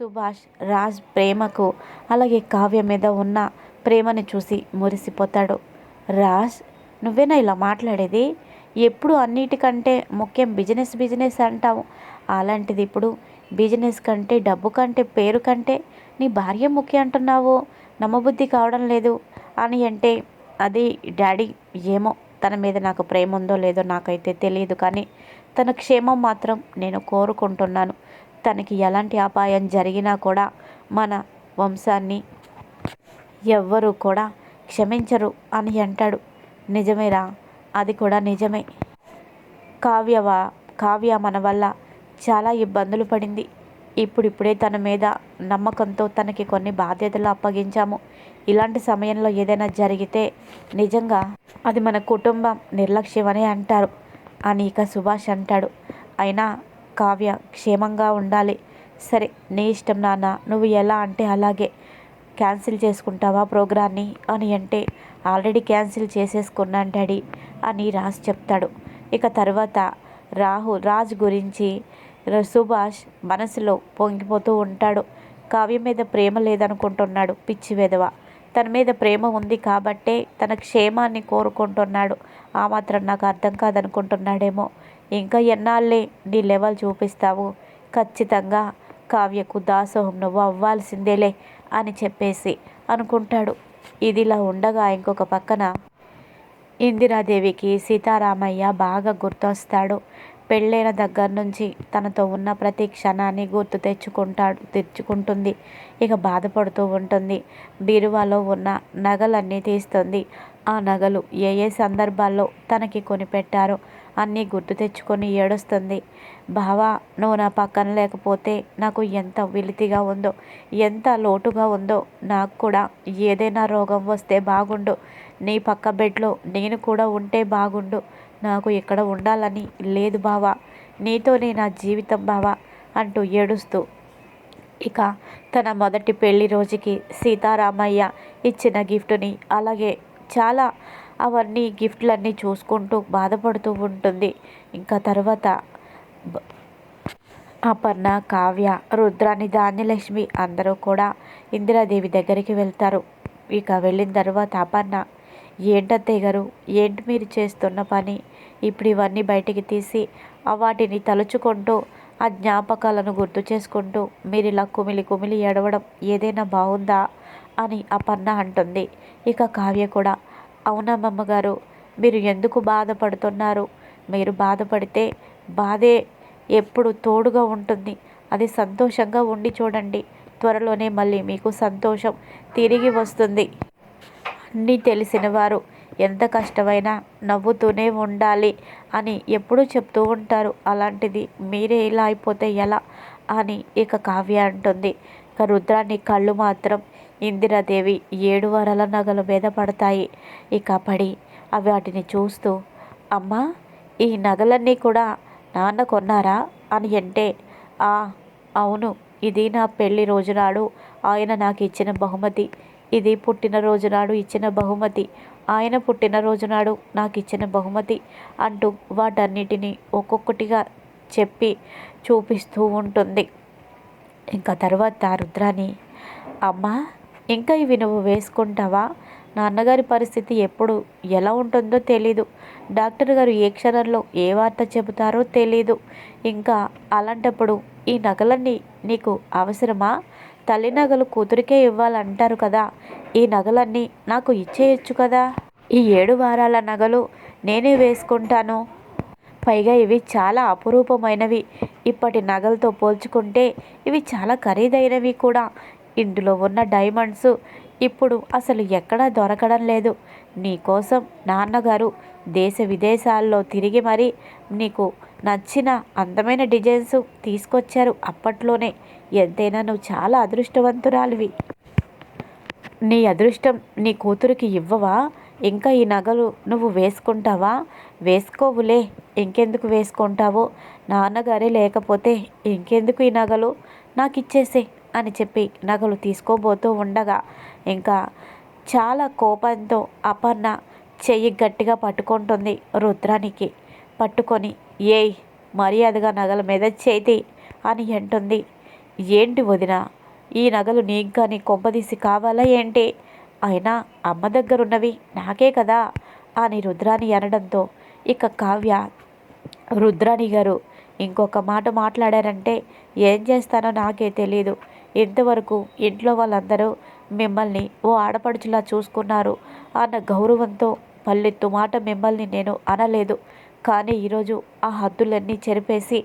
సుభాష్ రాజ్ ప్రేమకు అలాగే కావ్య మీద ఉన్న ప్రేమని చూసి మురిసిపోతాడు. రాజ్ నువ్వేనా ఇలా మాట్లాడేది? ఎప్పుడు అన్నిటికంటే ముఖ్యం బిజినెస్ బిజినెస్ అంటావు. అలాంటిది ఇప్పుడు బిజినెస్ కంటే డబ్బు కంటే పేరు కంటే నీ భార్య ముఖ్యం అంటున్నావు. నమ్మబుద్ధి కావడం లేదు అని అంటే అది డాడీ ఏమో తన మీద నాకు ప్రేమ ఉందో లేదో నాకైతే తెలియదు కానీ తన క్షేమం మాత్రం నేను కోరుకుంటున్నాను. తనకి ఎలాంటి అపాయం జరిగినా కూడా మన వంశాన్ని ఎవ్వరూ కూడా క్షమించరు అని అంటాడు. నిజమేరా? అది కూడా నిజమే. కావ్యవా కావ్య మన వల్ల చాలా ఇబ్బందులు పడింది. ఇప్పుడిప్పుడే తన మీద నమ్మకంతో తనకి కొన్ని బాధ్యతలు అప్పగించాము. ఇలాంటి సమయంలో ఏదైనా జరిగితే నిజంగా అది మన కుటుంబం నిర్లక్ష్యమని అంటారు అని ఇక సుభాష్ అంటాడు. అయినా కావ్య క్షేమంగా ఉండాలి. సరే నీ ఇష్టం నాన్న నువ్వు ఎలా అంటే అలాగే. క్యాన్సిల్ చేసుకుంటావా ప్రోగ్రాన్ని అని అంటే ఆల్రెడీ క్యాన్సిల్ చేసేసుకున్నాను డాడీ అని రాజ్ చెప్తాడు. ఇక తర్వాత రాహుల్ రాజ్ గురించి సుభాష్ మనసులో పొంగిపోతూ ఉంటాడు. కావ్య మీద ప్రేమ లేదనుకుంటున్నాడు పిచ్చి వెధవ తన మీద ప్రేమ ఉంది కాబట్టే తన క్షేమాన్ని కోరుకుంటున్నాడు. ఆ మాత్రం నాకు అర్థం కాదనుకుంటున్నాడేమో. ఇంకా ఎన్నాళ్ళే నీ లెవెల్ చూపిస్తావు? ఖచ్చితంగా కావ్యకు దాసోహం నువ్వు అవ్వాల్సిందేలే అని చెప్పేసి అనుకుంటాడు. ఇదిలా ఉండగా ఇంకొక పక్కన ఇందిరాదేవికి సీతారామయ్య బాగా గుర్తొస్తాడు. పెళ్ళైన దగ్గర నుంచి తనతో ఉన్న ప్రతి క్షణాన్ని గుర్తు తెచ్చుకుంటాడు తెచ్చుకుంటుంది. ఇక బాధపడుతూ ఉంటుంది. బీరువాలో ఉన్న నగలన్నీ తీస్తుంది. ఆ నగలు ఏ ఏ సందర్భాల్లో తనకి కొనిపెట్టారో అన్నీ గుర్తు తెచ్చుకొని ఏడుస్తుంది. బావా నువ్వు నా పక్కన లేకపోతే నాకు ఎంత విలితిగా ఉందో ఎంత లోటుగా ఉందో నాకు కూడా ఏదైనా రోగం వస్తే బాగుండు. నీ పక్క బెడ్లో నేను కూడా ఉంటే బాగుండు. నాకు ఇక్కడ ఉండాలని లేదు బావా. నీతోనే నా జీవితం బావా అంటూ ఏడుస్తూ. ఇక తన మొదటి పెళ్ళి రోజుకి సీతారామయ్య ఇచ్చిన గిఫ్ట్ని అలాగే చాలా అవన్నీ గిఫ్ట్లన్నీ చూసుకుంటూ బాధపడుతూ ఉంటుంది. ఇంకా తర్వాత అపర్ణ కావ్య రుద్రాని ధాన్యలక్ష్మి అందరూ కూడా ఇందిరాదేవి దగ్గరికి వెళ్తారు. ఇక వెళ్ళిన తర్వాత అపర్ణ ఏంటత్తయ్య గారు ఏంటి మీరు చేస్తున్న పని? ఇప్పుడు ఇవన్నీ బయటికి తీసి వాటిని తలుచుకుంటూ ఆ జ్ఞాపకాలను గుర్తు చేసుకుంటూ మీరు ఇలా కుమిలి కుమిలి ఏడవడం ఏదైనా బాగుందా? అని అపర్ణ అంటుంది. ఇక కావ్య కూడా అవునా అమ్మమ్మగారు మీరు ఎందుకు బాధపడుతున్నారు? మీరు బాధపడితే బాధే ఎప్పుడు తోడుగా ఉంటుంది. అది సంతోషంగా ఉండి చూడండి. త్వరలోనే మళ్ళీ మీకు సంతోషం తిరిగి వస్తుంది. అన్నీ తెలిసిన వారు ఎంత కష్టమైనా నవ్వుతూనే ఉండాలి అని ఎప్పుడూ చెప్తూ ఉంటారు. అలాంటిది మీరే ఇలా అయిపోతే ఎలా? అని ఇక కావ్య అంటుంది. ఇక రుద్రాన్ని కళ్ళు మాత్రం ఇందిరాదేవి ఏడు వరల నగలు మీద పడతాయి. ఇక పడి అవి వాటిని చూస్తూ అమ్మా ఈ నగలన్నీ కూడా నాన్న కొన్నారా? అని అంటే ఆ అవును ఇది నా పెళ్ళి రోజు నాడు ఆయన నాకు ఇచ్చిన బహుమతి. ఇది పుట్టినరోజు నాడు ఇచ్చిన బహుమతి. ఆయన పుట్టినరోజు నాడు నాకు ఇచ్చిన బహుమతి అంటూ వాటన్నిటిని ఒక్కొక్కటిగా చెప్పి చూపిస్తూ ఉంటుంది. ఇంకా తర్వాత రుద్రాని అమ్మా ఇంకా ఇవి నువ్వు వేసుకుంటావా? నాన్నగారి పరిస్థితి ఎప్పుడు ఎలా ఉంటుందో తెలీదు. డాక్టర్ గారు ఏ క్షణంలో ఏ వార్త చెబుతారో తెలీదు. ఇంకా అలాంటప్పుడు ఈ నగలన్నీ నీకు అవసరమా? తల్లి నగలు కూతురికే ఇవ్వాలంటారు కదా. ఈ నగలన్నీ నాకు ఇచ్చేయచ్చు కదా. ఈ ఏడు వారాల నగలు నేనే వేసుకుంటాను. పైగా ఇవి చాలా అపురూపమైనవి. ఇప్పటి నగలతో పోల్చుకుంటే ఇవి చాలా ఖరీదైనవి కూడా. ఇందులో ఉన్న డైమండ్స్ ఇప్పుడు అసలు ఎక్కడా దొరకడం లేదు. నీకోసం నాన్నగారు దేశ విదేశాల్లో తిరిగి మరీ నీకు నచ్చిన అందమైన డిజైన్స్ తీసుకొచ్చారు అప్పట్లోనే. ఎంతైనా నువ్వు చాలా అదృష్టవంతురాలివి. నీ అదృష్టం నీ కూతురికి ఇవ్వవా? ఇంకా ఈ నగలు నువ్వు వేసుకుంటావా? వేసుకోవులే ఇంకెందుకు వేసుకుంటావో? నాన్నగారే లేకపోతే ఇంకెందుకు ఈ నగలు? నాకు ఇచ్చేసే చెప్పి నగలు తీసుకోబోతూ ఉండగా ఇంకా చాలా కోపంతో అపర్ణ చెయ్యి గట్టిగా పట్టుకుంటుంది రుద్రానికి. పట్టుకొని ఏయ్ మర్యాదగా నగల మీద చేతి అని అంటుంది. ఏంటి వదిన ఈ నగలు నీకు కానీ కొంపదీసి కావాలా ఏంటి? అయినా అమ్మ దగ్గరున్నవి నాకే కదా అని రుద్రాని అనడంతో ఇక కావ్య రుద్రాణి గారు ఇంకొక మాట మాట్లాడారంటే ఏం చేస్తానో నాకే తెలియదు ఇంతవరకు ఇంట్లో వాళ్ళందరూ మిమ్మల్ని ఓ ఆడపడుచులా చూసుకున్నారు అన్న గౌరవంతో పల్లెత్తు మాట మిమ్మల్ని నేను అనలేదు. కానీ ఈరోజు ఆ హద్దులన్నీ చెరిపేసి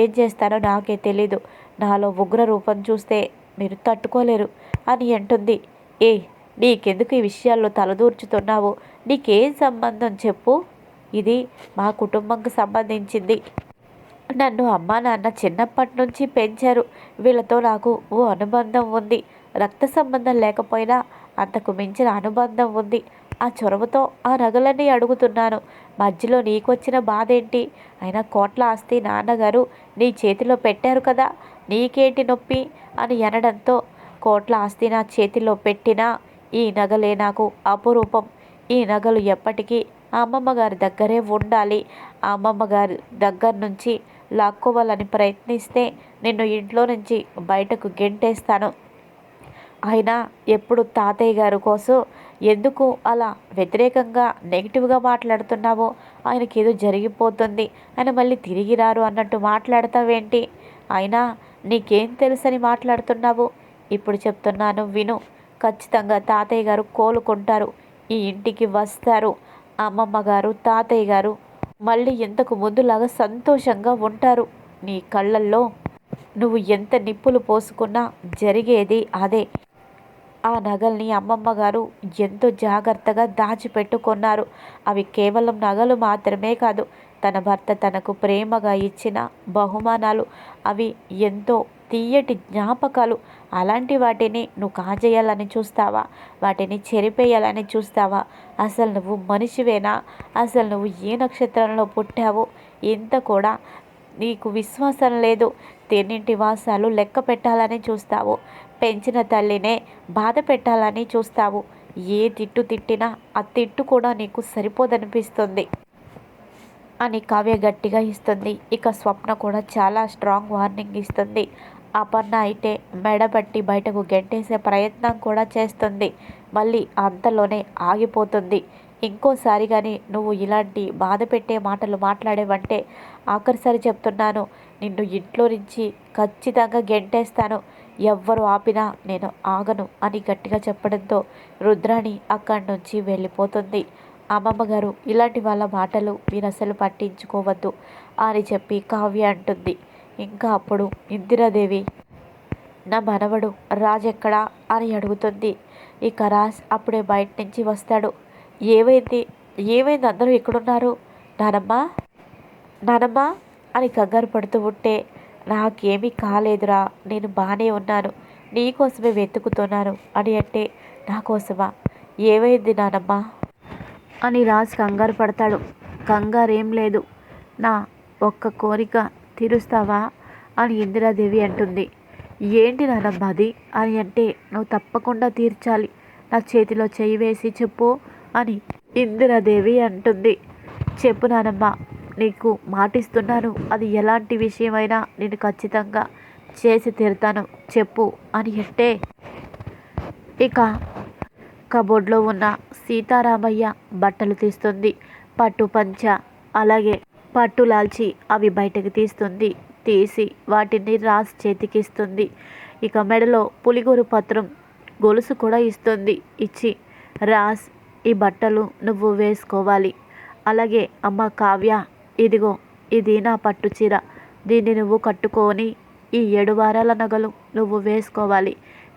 ఏం చేస్తానో నాకే తెలీదు. నాలో ఉగ్ర రూపం చూస్తే మీరు తట్టుకోలేరు అని అంటుంది. ఏ నీకెందుకు ఈ విషయాల్లో తలదూర్చుతున్నావు? నీకేం సంబంధం చెప్పు. ఇది మా కుటుంబంకి సంబంధించింది. నన్ను అమ్మా నాన్న చిన్నప్పటి నుంచి పెంచారు. వీళ్ళతో నాకు ఓ అనుబంధం ఉంది. రక్త సంబంధం లేకపోయినా అంతకు మించిన అనుబంధం ఉంది. ఆ చొరవతో ఆ నగలన్నీ అడుగుతున్నాను. మధ్యలో నీకొచ్చిన బాధ ఏంటి అయినా కోట్ల ఆస్తి నాన్నగారు నీ చేతిలో పెట్టారు కదా? నీకేంటి నొప్పి? అని అనడంతో కోట్ల ఆస్తి నా చేతిలో పెట్టినా ఈ నగలే నాకు అపురూపం. ఈ నగలు ఎప్పటికీ అమ్మమ్మ గారి దగ్గరే ఉండాలి. ఆ అమ్మమ్మ గారి దగ్గర నుంచి లాక్కోవాలని ప్రయత్నిస్తే నిన్ను ఇంట్లో నుంచి బయటకు గెంటేస్తాను. అయినా ఎప్పుడు తాతయ్య గారు కోసం ఎందుకు అలా వ్యతిరేకంగా నెగిటివ్గా మాట్లాడుతున్నావో? ఆయనకి ఏదో జరిగిపోతుంది. ఆయన మళ్ళీ తిరిగి రారు అన్నట్టు మాట్లాడతావేంటి? అయినా నీకేం తెలుసని మాట్లాడుతున్నావు? ఇప్పుడు చెప్తున్నాను విను. ఖచ్చితంగా తాతయ్య గారు కోలుకుంటారు. ఈ ఇంటికి వస్తారు. అమ్మమ్మ గారు తాతయ్య గారు మళ్ళీ ఇంతకు ముందులాగా సంతోషంగా ఉంటారు. నీ కళ్ళల్లో నువ్వు ఎంత నిప్పులు పోసుకున్నా జరిగేది అదే. ఆ నగల్ని అమ్మమ్మ గారు ఎంతో జాగ్రత్తగా దాచిపెట్టుకున్నారు. అవి కేవలం నగలు మాత్రమే కాదు తన భర్త తనకు ప్రేమగా ఇచ్చిన బహుమానాలు. అవి ఎంతో తీయటి జ్ఞాపకాలు. అలాంటి వాటిని నువ్వు కాజేయాలని చూస్తావా? వాటిని చెరిపేయాలని చూస్తావా? అసలు నువ్వు మనిషివేనా? అసలు నువ్వు ఏ నక్షత్రంలో పుట్టావో? ఇంత కూడా నీకు విశ్వాసం లేదు. తిన్నింటి వాసాలు లెక్క పెట్టాలని చూస్తావు. పెంచిన తల్లినే బాధ పెట్టాలని చూస్తావు. ఏ తిట్టు తిట్టినా ఆ తిట్టు కూడా నీకు సరిపోదనిపిస్తుంది అని కావ్య గట్టిగా ఇస్తుంది. ఇక స్వప్న కూడా చాలా స్ట్రాంగ్ వార్నింగ్ ఇస్తుంది. అపర్ణ అయితే మెడబట్టి బయటకు గెంటేసే ప్రయత్నం కూడా చేస్తుంది. మళ్ళీ అంతలోనే ఆగిపోతుంది. ఇంకోసారి కానీ నువ్వు ఇలాంటి బాధ పెట్టే మాటలు మాట్లాడేవంటే ఆఖరిసారి చెప్తున్నాను. నిన్ను ఇంట్లో నుంచి ఖచ్చితంగా గెంటేస్తాను. ఎవ్వరు ఆపినా నేను ఆగను అని గట్టిగా చెప్పడంతో రుద్రాణి అక్కడి నుంచి వెళ్ళిపోతుంది. అమ్మమ్మ గారు ఇలాంటి వాళ్ళ మాటలు మీరు అసలు పట్టించుకోవద్దు అని చెప్పి కావ్య అంటుంది. ఇంకా అప్పుడు ఇందిరాదేవి నా మనవడు రాజ్ ఎక్కడా అని అడుగుతుంది. ఇక రాజ్ అప్పుడే బయట నుంచి వస్తాడు. ఏమైంది? ఏమైంది? అందరూ ఎక్కడున్నారు? నానమ్మ? నానమ్మ? అని కంగారు పడుతూ ఉంటే నాకేమీ కాలేదురా. నేను బాగానే ఉన్నాను. నీకోసమే వెతుకుతున్నాను. అని అంటే నా కోసమా? ఏమైంది నానమ్మ? అని రాజ్ కంగారు పడతాడు. కంగారు ఏం లేదు. నా ఒక్క కోరిక తీరుస్తావా? అని ఇందిరాదేవి అంటుంది. ఏంటి నానమ్మ అది అని అంటే నువ్వు తప్పకుండా తీర్చాలి. నా చేతిలో చేయి వేసి చెప్పు అని ఇందిరాదేవి అంటుంది. చెప్పు నానమ్మ నీకు మాటిస్తున్నాను. అది ఎలాంటి విషయమైనా నేను ఖచ్చితంగా చేసి తీరుతాను. చెప్పు అని అంటే ఇక కబోర్డ్లో ఉన్న సీతారామయ్య బట్టలు తీస్తుంది. పట్టు పంచ అలాగే పట్టు లాల్చి అవి బయటకు తీస్తుంది. తీసి వాటిని రాస్ చేతికిస్తుంది. ఇక మెడలో పులిగోరు పత్రం గొలుసు కూడా ఇస్తుంది. ఇచ్చి రాస్ ఈ బట్టలు నువ్వు వేసుకోవాలి. అలాగే అమ్మ కావ్య ఇదిగో ఇది నా పట్టు చీర. దీన్ని నువ్వు కట్టుకొని ఈ ఏడు వారాల నగలు నువ్వు వేసుకోవాలి.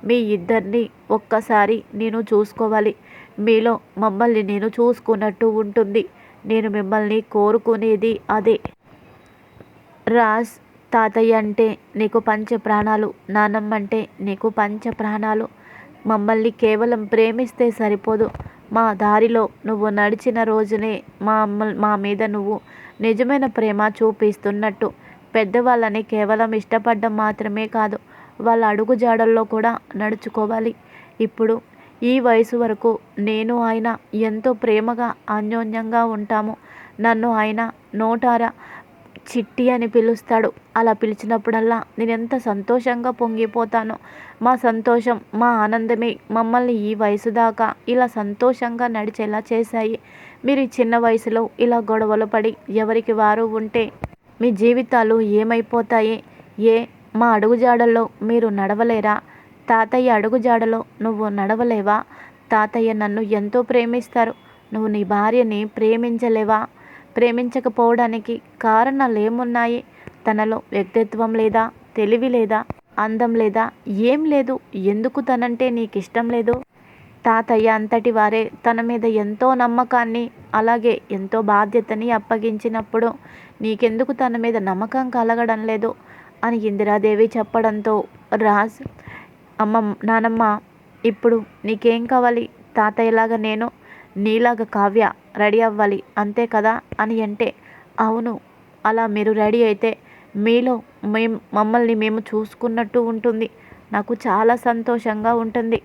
మీ ఇద్దరిని ఒక్కసారి నేను చూసుకోవాలి. మీలో మమ్మల్ని నేను చూసుకున్నట్టు ఉంటుంది. నేను మిమ్మల్ని కోరుకునేది అదే. రాజ్ తాతయ్య అంటే నీకు పంచ ప్రాణాలు నానమ్మ అంటే నీకు పంచ ప్రాణాలు. మమ్మల్ని కేవలం ప్రేమిస్తే సరిపోదు. మా దారిలో నువ్వు నడిచిన రోజునే మా అమ్మ మా మీద నువ్వు నిజమైన ప్రేమ చూపిస్తున్నట్టు. పెద్దవాళ్ళని కేవలం ఇష్టపడడం మాత్రమే కాదు వాళ్ళ అడుగు జాడల్లో కూడా నడుచుకోవాలి. ఇప్పుడు ఈ వయసు వరకు నేను ఆయన ఎంతో ప్రేమగా అన్యోన్యంగా ఉంటాము. నన్ను ఆయన నోటారా చిట్టి అని పిలుస్తాడు. అలా పిలిచినప్పుడల్లా నేను ఎంత సంతోషంగా పొంగిపోతానో. మా సంతోషం మా ఆనందమే మమ్మల్ని ఈ వయసు దాకా ఇలా సంతోషంగా నడిచేలా చేశాయి. మీరు ఈ చిన్న వయసులో ఇలా గొడవలు పడి ఎవరికి వారు ఉంటే మీ జీవితాలు ఏమైపోతాయి? ఏ మా అడుగుజాడల్లో మీరు నడవలేరా? తాతయ్య అడుగుజాడలో నువ్వు నడవలేవా? తాతయ్య నన్ను ఎంతో ప్రేమిస్తారు. నువ్వు నీ భార్యని ప్రేమించలేవా? ప్రేమించకపోవడానికి కారణాలు ఏమున్నాయి తనలో వ్యక్తిత్వం లేదా తెలివి లేదా అందం లేదా ఏం లేదు. ఎందుకు తనంటే నీకు ఇష్టం లేదు? తాతయ్య అంతటి వారే తన మీద ఎంతో నమ్మకాన్ని అలాగే ఎంతో బాధ్యతని అప్పగించినప్పుడు నీకెందుకు తన మీద నమ్మకం కలగడం లేదు? అని ఇందిరాదేవి చెప్పడంతో రాజ్ అమ్మ నానమ్మ ఇప్పుడు నీకేం కావాలి? తాతయ్యలాగా నేను? నీలాగా కావ్య రెడీ అవ్వాలి అంతే కదా అని అంటే అవును అలా మీరు రెడీ అయితే మీలో మేము మమ్మల్ని మేము చూసుకున్నట్టు ఉంటుంది. నాకు చాలా సంతోషంగా ఉంటుంది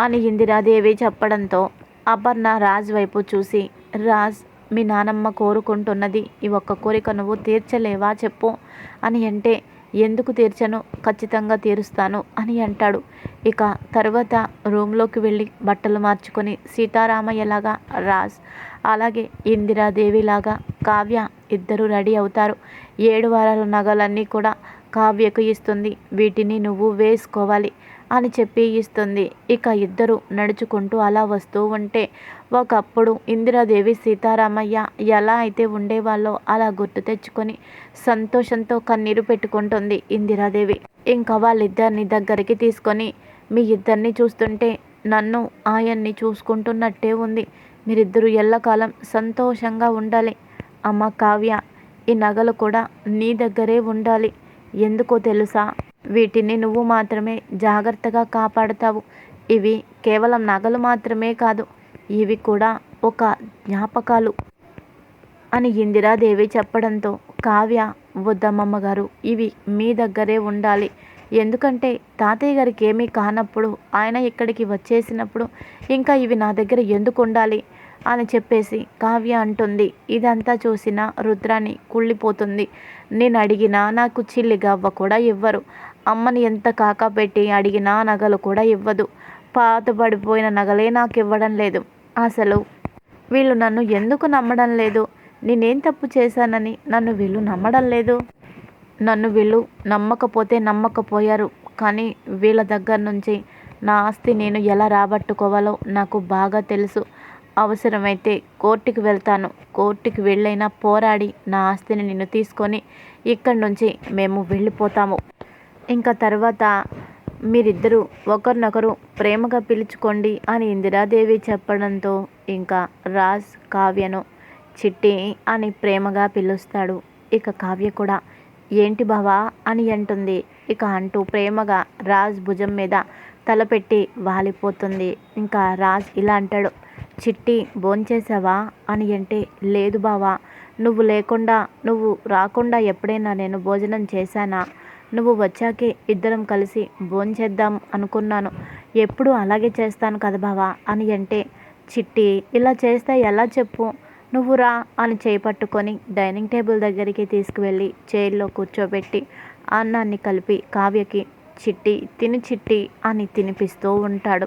అని ఇందిరాదేవి చెప్పడంతో అపర్ణ రాజ్ వైపు చూసి రాజ్ మీ నానమ్మ కోరుకుంటున్నది ఈ ఒక్క కోరిక నువ్వు తీర్చలేవా చెప్పు అని అంటే ఎందుకు తీర్చను? ఖచ్చితంగా తీరుస్తాను అని అంటాడు. ఇక తర్వాత రూమ్లోకి వెళ్ళి బట్టలు మార్చుకొని సీతారామయ్యలాగా రాజ్ అలాగే ఇందిరాదేవిలాగా కావ్య ఇద్దరు రెడీ అవుతారు. ఏడు వారాల నగలన్నీ కూడా కావ్యకు ఇస్తుంది. వీటిని నువ్వు వేసుకోవాలి. అని చెప్పి ఇస్తుంది. ఇక ఇద్దరు నడుచుకుంటూ అలా వస్తూ ఉంటే ఒకప్పుడు ఇందిరాదేవి సీతారామయ్య ఎలా అయితే ఉండేవాళ్ళో అలా గుర్తు తెచ్చుకొని సంతోషంతో కన్నీరు పెట్టుకుంటుంది ఇందిరాదేవి. ఇంకా వాళ్ళిద్దరిని దగ్గరికి తీసుకొని మీ ఇద్దరిని చూస్తుంటే నన్ను ఆయన్ని చూసుకుంటున్నట్టే ఉంది. మీరిద్దరూ ఎల్లకాలం సంతోషంగా ఉండాలి. అమ్మ కావ్య ఈ నగలు కూడా నీ దగ్గరే ఉండాలి. ఎందుకో తెలుసా? వీటిని నువ్వు మాత్రమే జాగ్రత్తగా కాపాడుతావు. ఇవి కేవలం నగలు మాత్రమే కాదు ఇవి కూడా ఒక జ్ఞాపకాలు అని ఇందిరాదేవి చెప్పడంతో కావ్య వద్దమ్మమ్మ గారు ఇవి మీ దగ్గరే ఉండాలి. ఎందుకంటే తాతయ్య గారికి ఏమీ కానప్పుడు ఆయన ఇక్కడికి వచ్చేసినప్పుడు ఇంకా ఇవి నా దగ్గర ఎందుకు ఉండాలి అని చెప్పేసి కావ్య అంటుంది. ఇదంతా చూసిన రుద్రాని కుళ్ళిపోతుంది. నేను అడిగినా నాకు చిల్లి గవ్వ కూడా ఇవ్వరు. అమ్మని ఎంత కాకపెట్టి అడిగినా నగలు కూడా ఇవ్వదు. పాత పడిపోయిన నగలే నాకు ఇవ్వడం లేదు. అసలు వీళ్ళు నన్ను ఎందుకు నమ్మడం లేదు? నేనేం తప్పు చేశానని నన్ను వీళ్ళు నమ్మడం లేదు. నన్ను వీళ్ళు నమ్మకపోతే నమ్మకపోయారు. కానీ వీళ్ళ దగ్గర నుంచి నా ఆస్తి నేను ఎలా రాబట్టుకోవాలో నాకు బాగా తెలుసు. అవసరమైతే కోర్టుకి వెళ్తాను. కోర్టుకి వెళ్ళైనా పోరాడి నా ఆస్తిని నిన్ను తీసుకొని ఇక్కడి నుంచి మేము వెళ్ళిపోతాము. ఇంకా తర్వాత మీరిద్దరూ ఒకరినొకరు ప్రేమగా పిలుచుకోండి అని ఇందిరాదేవి చెప్పడంతో ఇంకా రాజ్ కావ్యను చిట్టి అని ప్రేమగా పిలుస్తాడు. ఇక కావ్య కూడా ఏంటి బావా అని అంటుంది. ఇక అంటూ ప్రేమగా రాజ్ భుజం మీద తలపెట్టి వాలిపోతుంది. ఇంకా రాజ్ ఇలా అంటాడు చిట్టి భోంచేసావా అని అంటే లేదు బావా నువ్వు లేకుండా నువ్వు రాకుండా ఎప్పుడైనా నేను భోజనం చేశానా? నువ్వు వచ్చాకే ఇద్దరం కలిసి భోంచేద్దాం అనుకున్నాను. ఎప్పుడు అలాగే చేస్తాను కదా బావా అని అంటే చిట్టి ఇలా చేస్తే ఎలా చెప్పు? నువ్వు రా అని చేపట్టుకొని డైనింగ్ టేబుల్ దగ్గరికి తీసుకువెళ్ళి చైర్లో కూర్చోబెట్టి అన్నాన్ని కలిపి కావ్యకి చిట్టి తిని చిట్టి అని తినిపిస్తూ ఉంటాడు.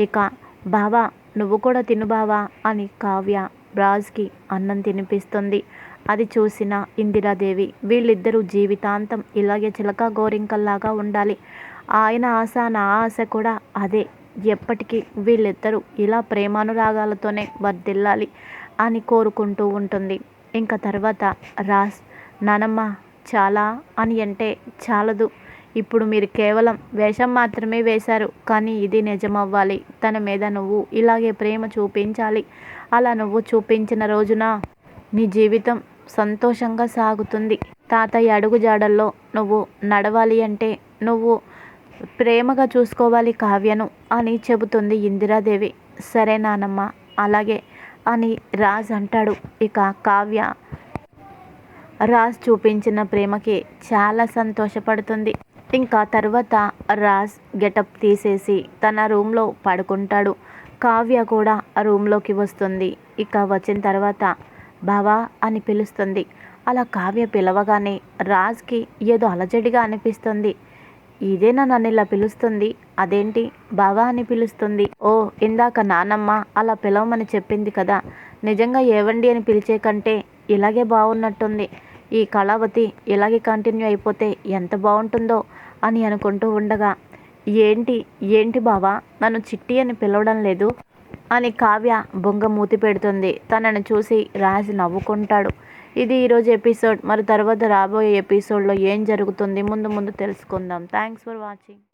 ఇక బావా నువ్వు కూడా తిను బావా అని కావ్య రాజ్కి అన్నం తినిపిస్తుంది. అది చూసిన ఇందిరాదేవి వీళ్ళిద్దరూ జీవితాంతం ఇలాగే చిలక గోరింకల్లాగా ఉండాలి. ఆయన ఆశ నా ఆశ కూడా అదే. ఎప్పటికీ వీళ్ళిద్దరూ ఇలా ప్రేమానురాగాలతోనే వర్దిల్లాలి అని కోరుకుంటూ ఉంటుంది. ఇంకా తర్వాత రాస్ నానమ్మ చాలా అని అంటే చాలదు. ఇప్పుడు మీరు కేవలం వేషం మాత్రమే వేశారు కానీ ఇది నిజమవ్వాలి. తన మీద నువ్వు ఇలాగే ప్రేమ చూపించాలి. అలా నువ్వు చూపించిన రోజున నీ జీవితం సంతోషంగా సాగుతుంది. తాతయ్య అడుగు జాడల్లో నువ్వు నడవాలి అంటే నువ్వు ప్రేమగా చూసుకోవాలి కావ్యను అని చెబుతుంది ఇందిరాదేవి. సరే నానమ్మ అలాగే అని రాజ్ అంటాడు. ఇక కావ్య రాజ్ చూపించిన ప్రేమకి చాలా సంతోషపడుతుంది. ఇంకా తర్వాత రాజ్ గెటప్ తీసేసి తన రూమ్లో పడుకుంటాడు. కావ్య కూడా రూమ్లోకి వస్తుంది. ఇక వచ్చిన తర్వాత బావా అని పిలుస్తుంది. అలా కావ్య పిలవగానే రాజ్కి ఏదో అలజడిగా అనిపిస్తుంది. ఇదేనా నన్ను ఇలా పిలుస్తుంది. అదేంటి? బావా అని పిలుస్తుంది. ఓ ఇందాక నానమ్మ అలా పిలవమని చెప్పింది కదా. నిజంగా ఏవండి అని పిలిచే కంటే ఇలాగే బాగున్నట్టుంది ఈ కళావతి ఇలాగే కంటిన్యూ అయిపోతే ఎంత బాగుంటుందో అని అనుకుంటూ ఉండగా ఏంటి? ఏంటి బావా? నన్ను చిట్టి అని పిలవడం లేదు. అని కావ్య బొంగ మూతి పెడుతుంది. తనని చూసి రాజు నవ్వుకుంటాడు. ఇది ఈరోజు ఎపిసోడ్. మరి తర్వాత రాబోయే ఎపిసోడ్లో ఏం జరుగుతుంది? ముందు ముందు తెలుసుకుందాం. Thanks for watching